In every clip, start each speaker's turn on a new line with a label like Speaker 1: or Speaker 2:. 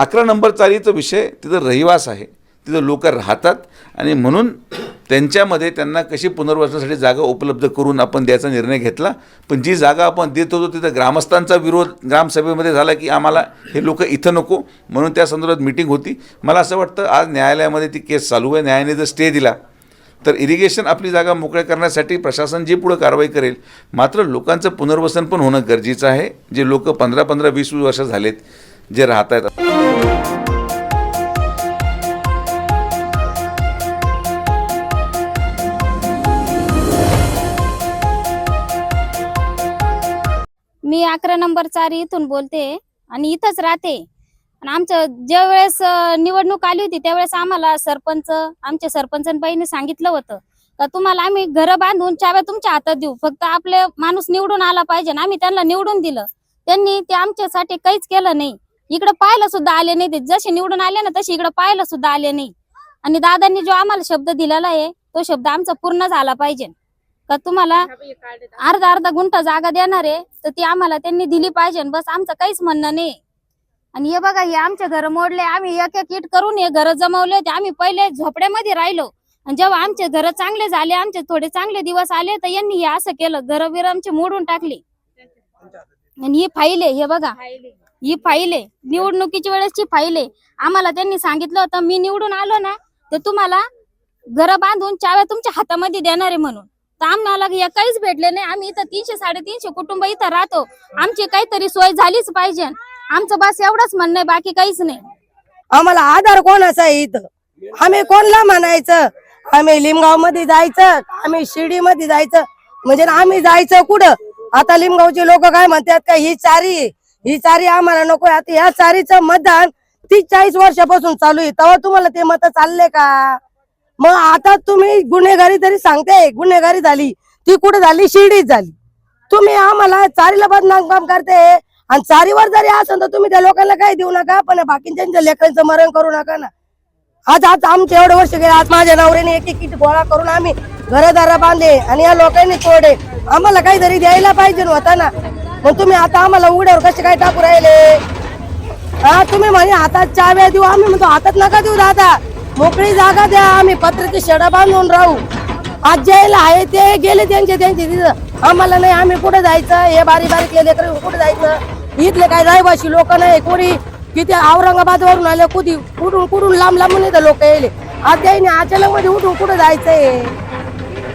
Speaker 1: अकरा नंबर चालीचा विषय तिथं रहिवास आहे. तिथं लोक राहतात आणि म्हणून त्यांच्यामध्ये त्यांना कशी पुनर्वसनासाठी जागा उपलब्ध करून आपण द्यायचा निर्णय घेतला. पण जी जागा आपण देत होतो तिथं ग्रामस्थांचा विरोध ग्रामसभेमध्ये झाला की आम्हाला हे लोक इथं नको. म्हणून त्या संदर्भात मिटिंग होती. मला असं वाटतं आज न्यायालयामध्ये ती केस चालू आहे. न्यायालयाने जर स्टे दिला तर इरिगेशन आपली जागा मोकळ्या करण्यासाठी प्रशासन जी पुढं कारवाई करेल. मात्र लोकांचं पुनर्वसन पण होणं गरजेचं आहे. जे लोक पंधरा पंधरा वीस वीस वर्ष झालेत जे राहत आहेत
Speaker 2: मी अकरा नंबर चार इथून बोलते आणि इथंच राहते. आणि आमचं ज्या वेळेस निवडणूक आली होती त्यावेळेस आम्हाला सरपंच आमच्या सरपंचांबाईने सांगितलं होतं का तुम्हाला आम्ही घरं बांधून चाव्या तुमच्या हातात देऊ. फक्त आपले माणूस निवडून आला पाहिजे आणि आम्ही त्यांना निवडून दिलं. त्यांनी ते आमच्यासाठी काहीच केलं नाही. इकडे पाहायला सुद्धा आले नाही ते. जसे निवडून आले ना तसे इकडे पाहायला सुद्धा आले नाही. आणि दादांनी जो आम्हाला शब्द दिलेला आहे तो शब्द आमचा पूर्ण झाला पाहिजे. का तुम्हाला अर्धा अर्धा गुंठा जागा देणार आहे तर ती आम्हाला त्यांनी दिली पाहिजे बस आमचं काहीच म्हणणं नाही. आणि हे बघा हे आमचे घर मोडले आम्ही एक एक इट करून हे घर जमवले होते. आम्ही पहिले झोपड्यामध्ये राहिलो. आणि जेव्हा आमचे घर चांगले झाले आमचे थोडे चांगले दिवस आले तर यांनी हे असं केलं घर बिर आमचे मोडून टाकले. आणि ही फाईल आहे हे बघा. ही फाईल आहे. निवडणुकीच्या वेळेसची फाईल आहे. आम्हाला त्यांनी सांगितलं होतं मी निवडून आलो ना तर तुम्हाला घर बांधून चाव्या तुमच्या हातामध्ये देणार आहे म्हणून. तर आम्हाला हे काहीच भेटले नाही. आम्ही इथं तीनशे साडेतीनशे कुटुंब इथं राहतो. आमची काहीतरी सोय झालीच पाहिजे. आमचं बस एवढंच म्हणणं आहे बाकी काहीच नाही.
Speaker 3: आम्हाला आधार कोणाचा आहे इथं? आम्ही कोणला म्हणायचं? आम्ही लिमगावमध्ये जायचं आम्ही शिर्डी मध्ये जायचं. म्हणजे आम्ही जायचं कुठं? आता लिमगावचे लोक काय म्हणतात का ही चारी ही चारी आम्हाला नको आहे. आता या चारीचं मतदान तीस चाळीस वर्षापासून चालू आहे. तेव्हा तुम्हाला ते मत चालले का? मग आता तुम्ही गुन्हेगारी तरी सांगते गुन्हेगारी झाली ती कुठे झाली? शिर्डीत झाली. तुम्ही आम्हाला चारीला बदनाम काम करते. आणि चारीवर जरी असेल तर तुम्ही त्या लोकांना काही देऊ नका पण बाकीच्या लेकरांचं मरण करू नका ना. आज आज आमचे एवढे वर्ष गेले आज माझ्या नवऱ्याने एक एक किट गोळा करून आम्ही घरदारा बांधले आणि या लोकांनी तोडे आम्हाला काहीतरी द्यायला पाहिजे होता ना. मग तुम्ही आता आम्हाला उघड्यावर कसे काय टाकू राहिले? हा तुम्ही म्हणे हातात चाव्या देऊ आम्ही म्हणतो हातात नका देऊ दादा. मोकळी जागा द्या. आम्ही पत्र्याची शेडा बांधून राहू. आज ज्याला आहे ते गेले त्यांचे त्यांचे तिथं. आम्हाला नाही आम्ही कुठे जायचं? हे बारी बारीक लेकर कुठे जायचं? इथले काय रहिवाशी लोक नाही कोणी? किती औरंगाबाद वरून आले कुठे कुठून कुठून लांब लांबून येतं लोक येले आज त्याने अचानक मध्ये उठून कुठे जायचंय?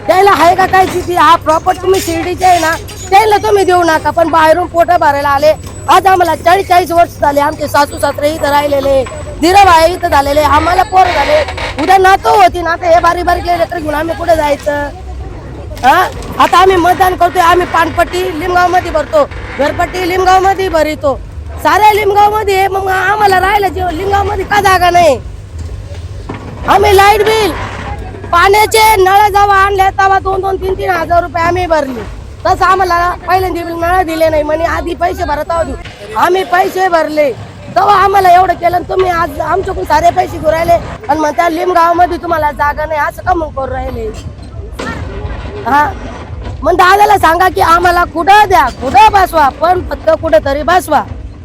Speaker 3: त्याला आहे का काय तिथे? हा प्रॉपर तुम्ही शिर्डीचे आहे ना त्याला तुम्ही देऊ नका. पण बाहेरून पोटं भरायला आले. आज आम्हाला चाळीस चाळीस वर्ष झाले आमचे सासू सासरे इथं राहिलेले. धीरभाई इथं झालेले आम्हाला पोर झाले. उद्या नातो होती ना हे बारी बारीक लेकर घेऊन आम्ही कुठे जायचं? हा? आता आम्ही मतदान करतोय आम्ही पानपट्टी लिमगावमध्ये भरतो. घरपट्टी लिमगावमध्ये भरितो. साऱ्या लिमगावमध्ये मग आम्हाला राहिलं जेव्हा लिमगावमध्ये का जागा नाही? आम्ही लाइट बिल पाण्याचे नळ जेव्हा आणले तेव्हा दोन दोन तीन तीन हजार रुपये आम्ही भरले. तसं आम्हाला पहिल्यांदा नळ दिले नाही म्हणे आधी पैसे भरत आहोत. आम्ही पैसे भरले. तेव्हा आम्हाला एवढं केलं आणि तुम्ही आज आमच्याकडून सारे पैसे घेऊन राहिले. आणि मग त्या लिमगावमध्ये तुम्हाला जागा नाही असं का मग करू राहिले? हा? मग दादाला सांगा की आम्हाला कुठं द्या कुठं बसवा पण फक्त कुठं तरी बसवा.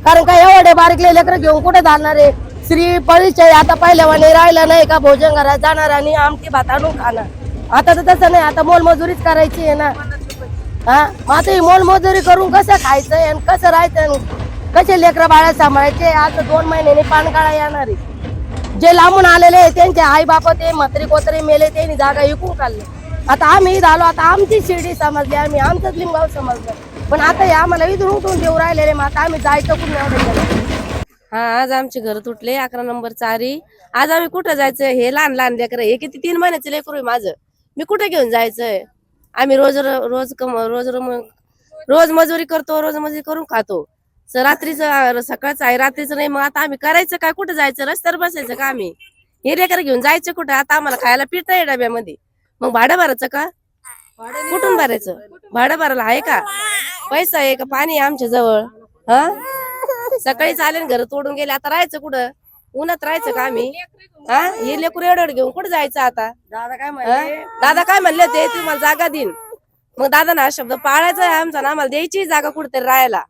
Speaker 3: कारण का एवढे बारीकले लेकर घेऊन कुठे जाणार आहे? श्री परिचय आता पहिल्यावाने राहिला नाही का भोजन घरात जाणार आणि आमटी भात आणून खाणार? आता तर तसं नाही आता मोलमजुरीच करायची आहे ना. हा? मग आता ही मोलमजुरी करून कसं खायचं आणि कसं राहायचं आणि कसे लेकरं बाळा सांभाळायचे? आता दोन महिन्याने पानकाळा येणार आहे. जे लांबून आलेले त्यांचे आई बाप ते मत्री कोत्रे मेले त्यांनी जागा विकून काढले. आता आम्ही झालो आता आमची शिर्डी समजली आम्ही आमचंच लिंगाव समजलं. पण आता हे आम्हाला विधून उठून देऊ राहिलेले मग आता आम्ही जायचं कुठं
Speaker 4: हा आज आमचे घर तुटले अकरा नंबर चारी. आज आम्ही कुठं जायचं? हे लहान लहान लेकर हे किती तीन महिन्याचे लेकर आहे माझं. मी कुठे घेऊन जायचंय? आम्ही रोज रोज कम रोज रोज मजुरी करतो रोज मजुरी करून खातो. रात्रीचं सकाळचं आहे रात्रीचं नाही मग आता आम्ही करायचं काय? कुठं जायचं? रस्त्यावर बसायचं का आम्ही? हे लेकर घेऊन जायचं कुठं? आता आम्हाला खायला पिळता आहे डब्यामध्ये. मग भाडं भरायचं का? कुठून भरायचं? भाडं भरायला आहे का? पैसा आहे का? पाणी आहे आमच्या जवळ हा? सकाळी चालेल घर तोडून गेले आता राहायचं कुठं? उन्हात राहायचं का आम्ही? हा? हे लेकरू एवढं घेऊन कुठं जायचं आता?
Speaker 3: दादा काय
Speaker 4: हा? दादा काय म्हणले ते तुम्हाला जागा देईन. मग दादा ना हा शब्द पाळायचा आहे आमचा ना आम्हाला द्यायची जागा कुठेतरी राहायला.